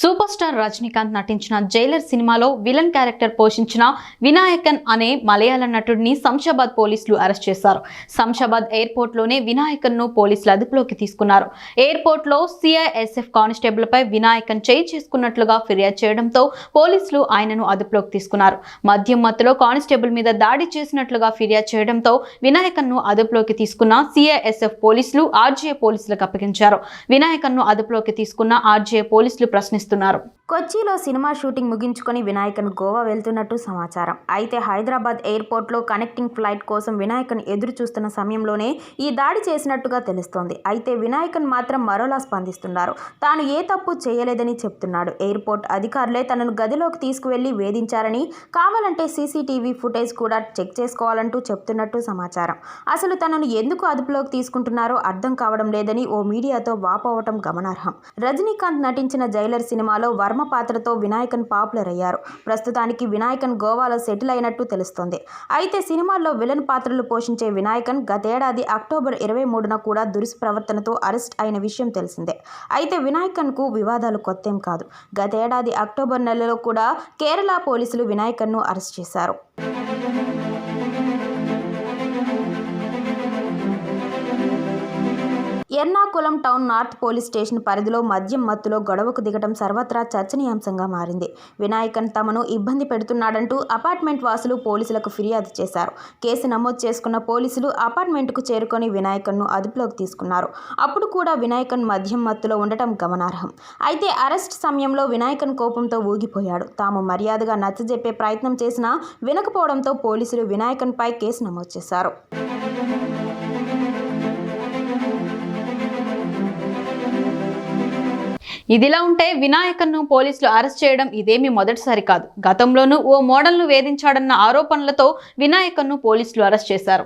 Super star Rajinikanth నటించిన Jailer సినిమాలో villain character పోషించిన వినాయకన్ అనే మలయాళ నటుడిని శంషాబాద్ పోలీసులు అరెస్ట్ చేశారు. శంషాబాద్ ఎయిర్పోర్ట్లోనే వినాయకన్ను పోలీసులు అదుపులోకి తీసుకున్నారు. ఎయిర్పోర్ట్లో సిఐఎస్ఎఫ్ కానిస్టేబుల్పై వినాయకన్ చేయి చేసుకున్నట్లుగా ఫిర్యాదు చేయడంతో పోలీసులు ఆయనను అదుపులోకి తీసుకున్నారు. మద్యం మత్తులో కానిస్టేబుల్ మీద దాడి చేసినట్లుగా ఫిర్యాదు చేయడంతో వినాయకన్ను అదుపులోకి తీసుకున్న సిఐఎస్ఎఫ్ పోలీసులు ఆర్జీఏ పోలీసులకు అప్పగించారు. వినాయకన్ను అదుపులోకి తీసుకున్న ఆర్జీఏ పోలీసులు ప్రశ్నిస్తున్నారు కొచ్చిలో సినిమా షూటింగ్ ముగించుకొని వినాయకన్ గోవా వెళ్తున్నట్టు సమాచారం. అయితే హైదరాబాద్ ఎయిర్పోర్ట్లో కనెక్టింగ్ ఫ్లైట్ కోసం వినాయకన్ ఎదురు చూస్తున్న సమయంలోనే ఈ దాడి చేసినట్టుగా తెలుస్తోంది. అయితే వినాయకన్ మాత్రం మరోలా స్పందిస్తున్నారు. తాను ఏ తప్పు చేయలేదని చెప్తున్నాడు. ఎయిర్పోర్ట్ అధికారులే తనను గదిలోకి తీసుకువెళ్ళి వేధించారని కావాలంటే సీసీటీవీ ఫుటేజ్ కూడా చెక్ చేసుకోవాలంటూ చెప్తున్నట్టు సమాచారం. అసలు తనను ఎందుకు అదుపులోకి తీసుకుంటున్నారో అర్థం కావడం లేదని ఓ మీడియాతో వాపోవటం గమనార్హం. రజనీకాంత్ నటించిన జైలర్ సినిమాలో వర్మ పాత్రతో వినాయకన్ పాపులర్ అయ్యారు ప్రస్తుతానికి వినాయకన్ గోవాలో సెటిల్ అయినట్టు తెలుస్తోంది. అయితే సినిమాల్లో విలన్ పాత్రలు పోషించే వినాయకన్ గతేడాది అక్టోబర్ ఇరవై మూడున కూడా దురుసు ప్రవర్తనతో అరెస్ట్ అయిన విషయం తెలిసిందే. అయితే వినాయకన్కు వివాదాలు కొత్తేం కాదు. గతేడాది అక్టోబర్ నెలలో కూడా కేరళ పోలీసులు వినాయకన్ను అరెస్ట్ చేశారు. Ernakulam town north police station పరిధిలో మద్యం మత్తులో గొడవకు దిగడం సర్వత్రా చర్చనీయాంశంగా మారింది. వినాయకన్ తమను ఇబ్బంది పెడుతున్నాడంటూ అపార్ట్మెంట్ వాసులు పోలీసులకు ఫిర్యాదు చేశారు. కేసు నమోదు చేసుకున్న పోలీసులు అపార్ట్మెంట్కు చేరుకొని వినాయకన్ను అదుపులోకి తీసుకున్నారు. అప్పుడు కూడా వినాయకన్ మద్యం మత్తులో ఉండటం గమనార్హం. అయితే అరెస్ట్ సమయంలో వినాయకన్ కోపంతో ఊగిపోయాడు. తాము మర్యాదగా నచ్చజెప్పే ప్రయత్నం చేసినా వినకపోవడంతో పోలీసులు వినాయకన్పై కేసు నమోదు చేశారు. ఇదిలా ఉంటే వినాయకన్ను పోలీసులు అరెస్ట్ చేయడం ఇదేమీ మొదటిసారి కాదు. గతంలోనూ ఓ మోడల్ను వేధించాడన్న ఆరోపణలతో వినాయకన్ను పోలీసులు అరెస్ట్ చేశారు.